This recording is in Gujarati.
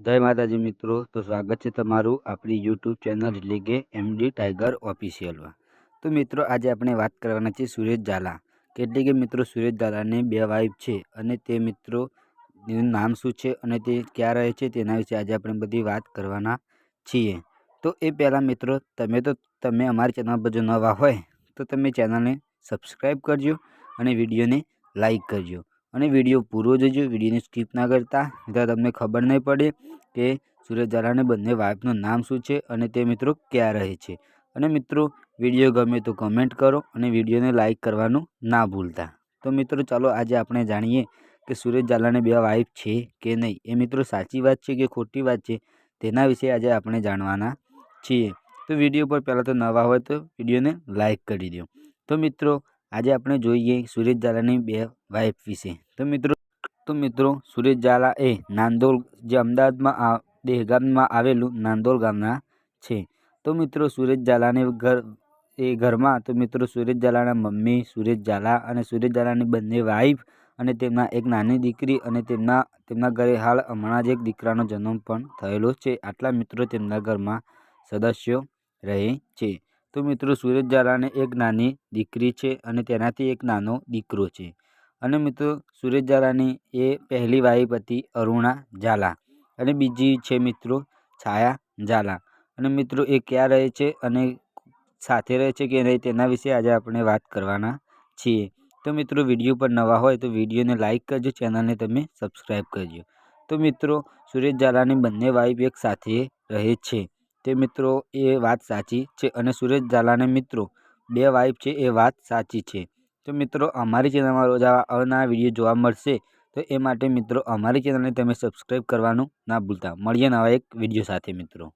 જય માતાજી મિત્રો, તો સ્વાગત છે તમારું આપણી યુટ્યુબ ચેનલ એટલે કે એમડી ટાઈગર ઓફિશિયલમાં. તો મિત્રો, આજે આપણે વાત કરવાના છે સુરેશ ઝાલા. કેટલી કે મિત્રો, સુરેશ ઝાલાને બે વાઇફ છે અને તે મિત્રો, એનું નામ શું છે અને તે ક્યાં રહે છે તેના વિશે આજે આપણે બધી વાત કરવાના છીએ. તો એ પહેલાં મિત્રો, તમે તો, તમે અમારી ચેનલ પર જો નવા હોય, તો તમે ચેનલને સબસ્ક્રાઈબ કરજો અને વિડીયોને લાઈક કરજો. અને વીડિયો પૂરો જોજો, વિડીયોને સ્કીપ ના કરતા નહીં તમને ખબર નહીં પડે કે સુરેશ ઝાલાને બંને વાઇફનું નામ શું છે અને તે મિત્રો ક્યાં રહે છે? અને મિત્રો, વીડિયો ગમે તો કમેન્ટ કરો અને વિડીયોને લાઇક કરવાનું ના ભૂલતા. તો મિત્રો, ચાલો આજે આપણે જાણીએ કે સુરેશ ઝાલાને બે વાઇફ છે કે નહીં? એ મિત્રો સાચી વાત છે કે ખોટી વાત છે? તેના વિશે આજે આપણે જાણવાના છીએ. તો વીડિયો પર પહેલાં તો નવા હોય તો વિડીયોને લાઇક કરી દો. તો મિત્રો, આજે આપણે જોઈએ સુરેશ ઝાલાની બે વાઇફ વિશે. તો મિત્રો તો મિત્રો સુરેશ ઝાલા એ નાંદોલ, જે અમદાવાદમાં દહેગામમાં આવેલું નાંદોલ ગામના છે. તો મિત્રો સુરેશ ઝાલાને ઘર, એ ઘરમાં, તો મિત્રો સુરેશ ઝાલાના મમ્મી સુરેશ ઝાલા અને સુરેશ ઝાલાની બંને વાઈફ અને તેમના એક નાની દીકરી અને તેમના તેમના ઘરે હાલ હમણાં જ એક દીકરાનો જન્મ પણ થયેલો છે. આટલા મિત્રો તેમના ઘરમાં સદસ્યો રહે છે. તો મિત્રો સુરેશ ઝાલાને એક નાની દીકરી છે અને તેનાથી એક નાનો દીકરો છે. અને મિત્રો સુરેશ ઝાલાની એ પહેલી વાઈફ હતી અરુણા ઝાલા અને બીજી છે મિત્રો છાયા ઝાલા અને મિત્રો એ ક્યાં રહે છે અને સાથે રહે છે કે નહીં તેના વિશે આજે આપણે વાત કરવાના છીએ. તો મિત્રો વીડિયો પર નવા હોય તો વિડીયોને લાઇક કરજો, ચેનલને તમે સબસ્ક્રાઈબ કરજો. તો મિત્રો સુરેશ ઝાલાની બંને વાઈફ એક સાથે રહે છે. તે મિત્રો એ વાત સાચી છે અને સુરેશ ઝાલાને મિત્રો બે વાઈફ છે એ વાત સાચી છે. તો મિત્રો, અમારી ચેનલમાં રોજ આવા અવનવા વીડિયો જોવા મળશે. તો એ માટે મિત્રો, અમારી ચેનલને તમે સબસ્ક્રાઈબ કરવાનું ના ભૂલતા. મળીએ નવા એક વીડિયો સાથે મિત્રો.